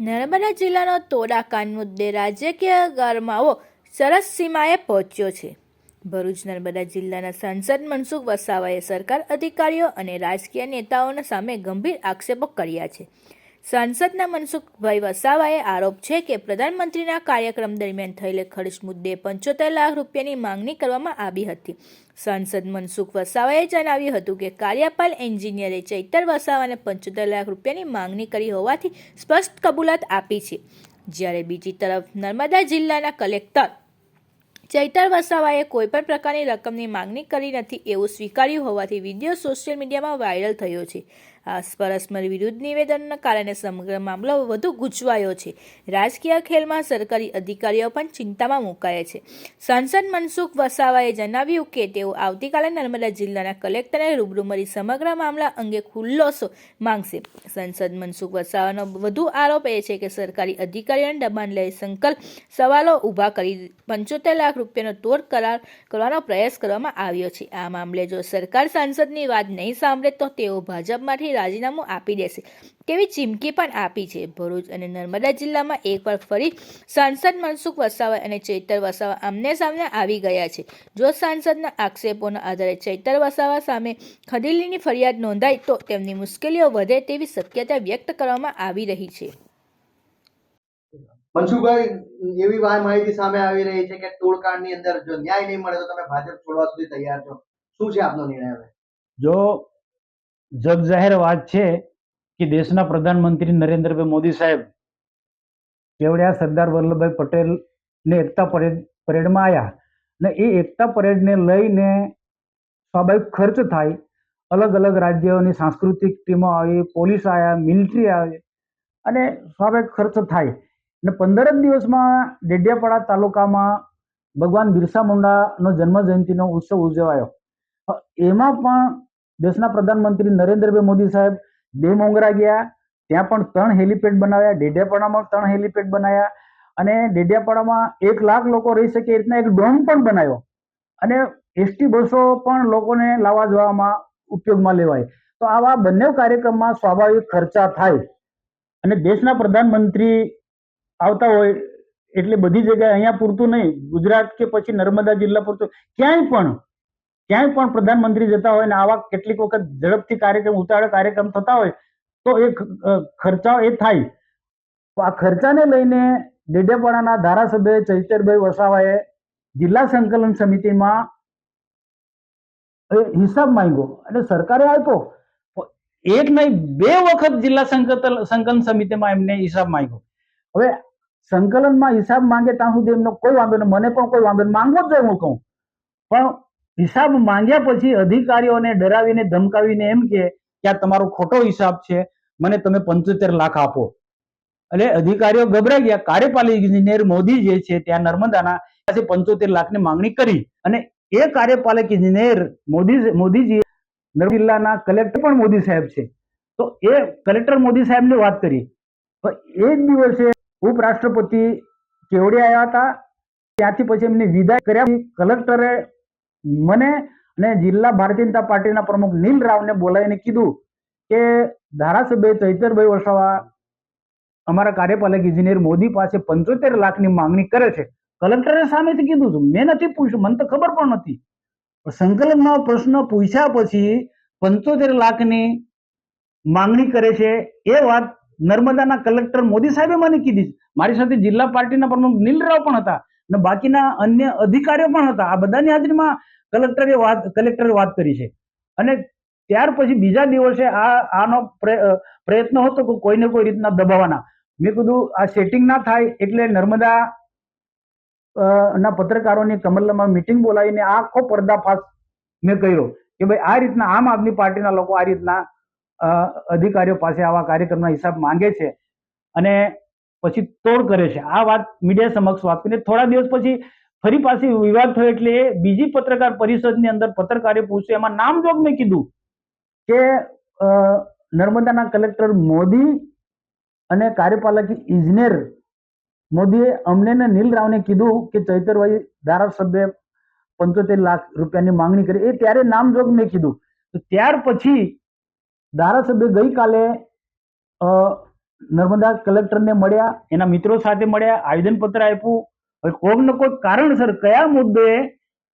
નર્મદા જિલ્લાનો તોડાકાંડ મુદ્દે રાજકીય ગરમાવો સરસ સીમાએ પહોંચ્યો છે. ભરૂચ, નર્મદા જિલ્લાના સાંસદ મનસુખ વસાવાએ સરકાર અધિકારીઓ અને રાજકીય નેતાઓના સામે ગંભીર આક્ષેપો કર્યા છે. સાંસદના મનસુખભાઈ વસાવાએ આરોપ છે કે પ્રધાનમંત્રીના કાર્યક્રમ દરમિયાન થયેલ ખર્ચ મુદ્દે પંચોતેર લાખ રૂપિયાની માંગણી કરવામાં આવી હતી. સાંસદ મનસુખ વસાવાએ જણાવ્યું હતું કે કાર્યપાલ એન્જિનિયરે ચૈતર વસાવાને પંચોતેર લાખ રૂપિયાની માંગણી કરી હોવાથી સ્પષ્ટ કબૂલાત આપી છે. જ્યારે બીજી તરફ નર્મદા જિલ્લાના કલેક્ટર ચૈતર વસાવાએ કોઈપણ પ્રકારની રકમની માંગણી કરી નથી એવું સ્વીકાર્યું હોવાથી વીડિયો સોશિયલ મીડિયામાં વાયરલ થયો છે. પરસ્પર વિરુદ્ધ નિવેદનના કારણે સમગ્ર મામલો વધુ ગૂંચવાયો છે. રાજકીય ખેલમાં સરકારી અધિકારીઓ પણ ચિંતામાં મુકાયા છે. સાંસદ મનસુખ વસાવાએ જણાવ્યું કે તેઓ આવતીકાલે નર્મદા જિલ્લાના કલેક્ટરને રૂબરૂ મળી સમગ્ર મામલા અંગે ખુલ્લોસો માંગશે. સાંસદ મનસુખ વસાવાનો વધુ આરોપ એ છે કે સરકારી અધિકારીઓને દબાણ લઈ સંકલ્પ સવાલો ઊભા કરી પંચોતેર લાખ રૂપિયાનો તોડ કરાર કરવાનો પ્રયાસ કરવામાં આવ્યો છે. આ મામલે જો સરકાર સાંસદની વાત નહીં સાંભળે તો તેઓ ભાજપમાંથી રાજીનામું આપી દેશે. તેવી ચીમકી પણ આપી છે. ભરૂચ અને નર્મદા જિલ્લામાં એકવાર ફરી સાંસદ મનસુખ વસાવા અને ચૈતર વસાવા આમને સામને આવી ગયા છે. જો સાંસદના આક્ષેપોના આધારે ચૈતર વસાવા સામે ખદીલીની ફરિયાદ નોંધાય તો તેમની મુશ્કેલીઓ વધે તેવી શક્યતા વ્યક્ત કરવામાં આવી રહી છે. મનસુખભાઈ એવી વાત માહિતી સામે આવી રહી છે કે તોડકાંડની અંદર જો ન્યાય નહીં મળે તો તમે ભાજપ છોડવા સુધી તૈયાર છો. શું છે આપનો નિર્ણય હવે? જો જગજાહેર વાત છે કે દેશના પ્રધાનમંત્રી નરેન્દ્રભાઈ મોદી સાહેબ કેવડિયા સરદાર વલ્લભભાઈ પટેલને એકતા પરેડ, પરેડમાં આવ્યા ને એ એકતા પરેડને લઈને સ્વાભાવિક ખર્ચ થાય, અલગ અલગ રાજ્યોની સાંસ્કૃતિક ટીમો આવી, પોલીસ આવ્યા મિલિટરી આવે, અને સ્વાભાવિક ખર્ચ થાય. ને પંદર જ દિવસમાં ડેડિયાપાડા તાલુકામાં ભગવાન બિરસા મુંડાનો જન્મ જયંતિનો ઉત્સવ ઉજવાયો. એમાં પણ દેશના પ્રધાનમંત્રી નરેન્દ્રભાઈ મોદી સાહેબ બે મોંગરા ગયા, ત્યાં પણ ત્રણ હેલિપેડ બનાવ્યા ડેડિયાપાડામાં ત્રણ હેલિપેડ બનાવ્યા અને ડેડિયાપાડામાં એક લાખ લોકો રહી શકે એ રીતના એક ડોમ પણ બનાવ્યો. અને એસટી બસો પણ લોકોને લાવવા જવામાં ઉપયોગમાં લેવાય. તો આવા બંને કાર્યક્રમમાં સ્વાભાવિક ખર્ચા થાય. અને દેશના પ્રધાનમંત્રી આવતા હોય એટલે બધી જગ્યાએ અહીંયા પૂરતું નહીં. ગુજરાત કે પછી નર્મદા જિલ્લા પૂરતું, ક્યાંય પણ ક્યાંય પણ પ્રધાનમંત્રી જતા હોય ને આવા કેટલીક વખત ઝડપથી કાર્યક્રમ, ઉતાવળ કાર્યક્રમ થતા હોય, તો એ ખ- ખર્ચાઓ એ થાય. આ ખર્ચાને લઈને ડેડિયાપાડાના ધારાસભ્ય ચૈતરભાઈ વસાવાએ જિલ્લા સંકલન સમિતિમાં હિસાબ માંગ્યો અને સરકારે આપ્યો. એક નહીં, બે વખત જિલ્લા સંકલન સમિતિમાં એમને હિસાબ માંગ્યો. હવે સંકલનમાં હિસાબ માંગે ત્યાં સુધી એમનો કોઈ વાંધો નહીં, મને પણ કોઈ વાંધો નહીં, માંગવો જ જોઈએ હું કહું. પણ હિસાબ માંગ્યા પછી અધિકારીઓને ડરાવીને, ધમકાવીને એમ કે આ તમારો ખોટો હિસાબ છે, મને તમે પંચોતેર લાખ આપો. એટલે અધિકારીઓ ગભરાઈ ગયા. કાર્યપાલિક ઇજનેર મોદી જે છે, ત્યાં નર્મદાના પાસે પંચોતેર લાખની માંગણી કરી અને એ કાર્યપાલક ઇજનેર મોદી મોદીજી નર્મદા જિલ્લાના કલેક્ટર પણ મોદી સાહેબ છે. તો એ કલેક્ટર મોદી સાહેબની વાત કરી. એ જ દિવસે ઉપરાષ્ટ્રપતિ કેવડિયા આવ્યા હતા. ત્યાંથી પછી એમને વિદાય કર્યા. કલેક્ટરે મને અને જિલ્લા ભારતીય જનતા પાર્ટીના પ્રમુખ નીલ રાવને બોલાવીને કીધું કે ધારાસભ્ય ચૈતરભાઈ વસાવા અમારા કાર્યપાલક ઇજનેર મોદી પાસે પંચોતેર લાખની માંગણી કરે છે. કલેક્ટરે સામેથી કીધું છું. મેં નથી પૂછ્યું. મને તો ખબર પણ નથી. સંકલનનો પ્રશ્ન પૂછ્યા પછી પંચોતેર લાખની માંગણી કરે છે એ વાત નર્મદાના કલેક્ટર મોદી સાહેબે મને કીધી મારી સાથે જિલ્લા પાર્ટીના પ્રમુખ નીલ રાવ પણ હતા. અને બાકીના અન્ય અધિકારીઓ પણ હતા. આ બધાની હાજરીમાં કલેક્ટરે વાત કલેક્ટરે વાત કરી છે. અને ત્યાર પછી બીજા દિવસે આ, આનો પ્રયત્ન હતો કે કોઈને કોઈ રીતના દબાવવાના. મેં કીધું, આ સેટિંગ ના થાય એટલે નર્મદા ના પત્રકારોની કમલમાં મિટિંગ બોલાવીને આખો પર્દાફાશ મેં કર્યો કે ભાઈ આ રીતના આમ આદમી પાર્ટીના લોકો આ રીતના અધિકારીઓ પાસે આવા કાર્યક્રમના હિસાબ માંગે છે. અને પછી તોડ કરે છે. આ વાત મીડિયા સમક્ષ વાત કરીને થોડા દિવસ પછી ફરી પાછી વિવાદ થયો એટલે બીજી પત્રકાર પરિષદની અંદર પત્રકારે પૂછ્યું. એમાં નામજોગ મેં કીધું કે નર્મદાના કલેક્ટર મોદી અને કાર્યપાલક ઇજનેર મોદીએ અમને ને નીલ રાવને કીધું કે ચૈતરભાઈ ધારાસભ્ય પંચોતેર લાખ રૂપિયાની માંગણી કરી. એ ત્યારે નામજોગ મેં કીધું. તો ત્યાર પછી ધારાસભ્ય ગઈકાલે નર્મદા કલેક્ટરને મળ્યા, એના મિત્રો સાથે મળ્યા, આવેદનપત્ર આપ્યું. હવે કોઈક ને કોઈક કારણસર કયા મુદ્દે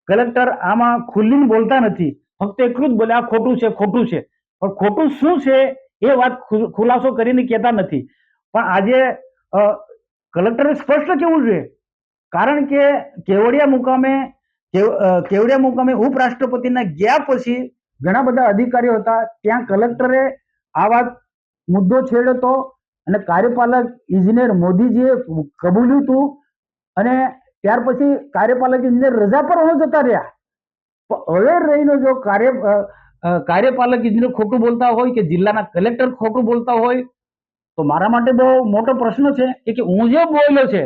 કલેક્ટર આમાં ખુલ્લીને બોલતા નથી? ફક્ત એટલું જ બોલે, આ ખોટું છે ખોટું છે. પણ ખોટું શું છે એ વાત ખુલાસો કરીને કહેતા નથી. પણ આજે કલેક્ટરે સ્પષ્ટ કેવું જોઈએ? કારણ કે કેવડિયા મુકામે, કેવ- કેવડિયા મુકામે ઉપરાષ્ટ્રપતિના ગયા પછી ઘણા બધા અધિકારીઓ હતા. ત્યાં કલેક્ટરે આ વાત મુદ્દો છેડ્યો હતો અને કાર્યપાલક ઇજનેર મોદીજીએ કબૂલ્યું હતું અને ત્યાર પછી કાર્યપાલક ઇજનેર રજા પર ન જતા રહ્યા. હવે રહીને જો કાર્ય કાર્યપાલક ઇજનેર ખોટું બોલતા હોય કે જિલ્લાના કલેક્ટર ખોટું બોલતા હોય, તો મારા માટે બહુ મોટો પ્રશ્ન છે કે હું જે બોલ્યો છે,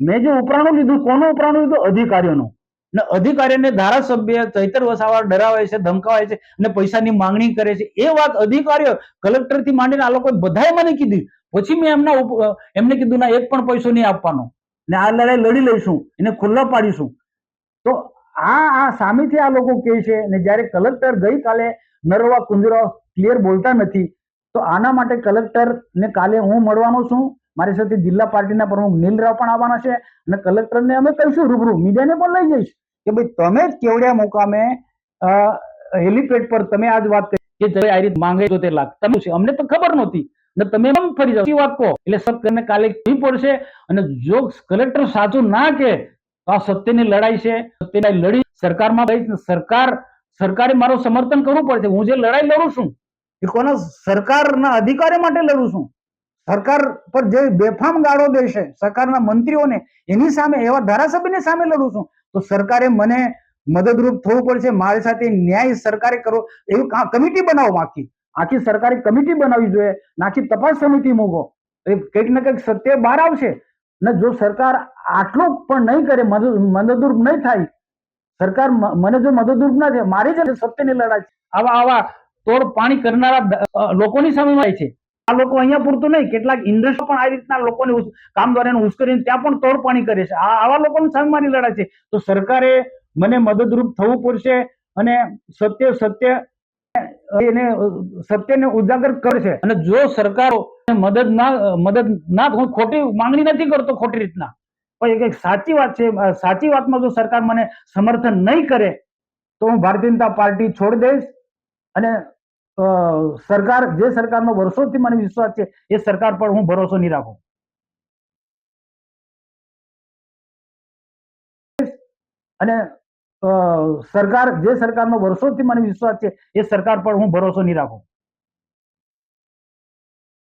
મેં જે ઉપરાણું લીધું, કોનું ઉપરાણું લીધું? અધિકારીઓનું. ને અધિકારીને ધારાસભ્ય ચૈતર વસાવા ડરાવે છે, ધમકાવે છે અને પૈસાની માંગણી કરે છે. એ વાત અધિકારીઓ કલેક્ટરથી માંડીને આ લોકો બધાએ મને કીધી. પછી મેં એમના એમને કીધું, ના, એક પણ પૈસો નહીં આપવાનો. ને આ લડાઈ લડી લઈશું, એને ખુલ્લા પાડીશું. તો આ આ સામેથી આ લોકો કહે છે, ને જ્યારે કલેક્ટર ગઈકાલે નરવા કુંજરા ક્લિયર બોલતા નથી, તો આના માટે કલેક્ટર ને કાલે હું મળવાનો છું. મારી સાથે જિલ્લા પાર્ટીના પ્રમુખ નીલરાવ પણ આવવાના છે અને કલેક્ટરને અમે કહીશું રૂબરૂ, મીડિયાને પણ લઈ જઈશ કે ભાઈ, તમે કેવડિયા મુકામે હેલિપેડ પર તમે આજ વાત કરી. કે આ રીતે માંગે તો તે લાખ તમે અમને તો ખબર નહોતી. ને તમે એમ ફરી જાઓ. વાત કહો. એટલે સત્યને કાલે કહેવી પડશે અને જો કલેક્ટર સાચું ના કે તો આ સત્યની લડાઈ છે. સત્યની લડી સરકારમાં રહીશ સરકાર, સરકારે મારું સમર્થન કરવું પડશે. હું જે લડાઈ લડું છું, એ કોના સરકારના અધિકારી માટે લડું છું. સરકાર પર જે બેફામ ગાળો દેશે સરકારના મંત્રીઓને, એની સામે, એવા ધારાસભ્યની સામે લડું છું. તો સરકારે મને મદદરૂપ થવું પડશે. મારી સાથે ન્યાય સરકારે કરવો. એવી કમિટી બનાવો આખી. આખી સરકારી કમિટી બનાવવી જોઈએ નાખી તપાસ સમિતિ મૂકો. એ કંઈક ને કંઈક સત્ય બહાર આવશે. ને જો સરકાર આટલું પણ નહીં કરે, મદદ, મદદરૂપ નહીં થાય, સરકાર મને જો મદદરૂપ ના થાય, મારી જ સત્યની લડાઈ છે. આવા આવા તોડ પાણી કરનારા લોકોની સામે થાય છે. આ લોકો અહીંયા પૂરતું નહીં. કેટલાક ઇન્ડસ્ટ્રી પણ આ રીતના લોકોને કામ દ્વારા ઉશ્કેરીને ત્યાં પણ તોડ પાણી કરે છે. આ, આવા લોકોની સામે મારી લડાઈ છે. તો સરકારે મને મદદરૂપ થવું પડશે અને સત્ય સત્ય એને સત્યને ઉજાગર કરશે. અને જો સરકારો મદદ ના મદદ ના ખોટી માંગણી નથી કરતો ખોટી રીતના. પણ એક સાચી વાત છે સાચી વાતમાં જો સરકાર મને સમર્થન નહીં કરે, તો હું ભારતીય જનતા પાર્ટી છોડી દઈશ. અને સરકાર, જે સરકારનો વર્ષોથી મને વિશ્વાસ છે, એ સરકાર પર હું ભરોસો નહીં રાખું. અને સરકાર જે સરકારનો વર્ષોથી મને વિશ્વાસ છે એ સરકાર પર હું ભરોસો નહીં રાખું.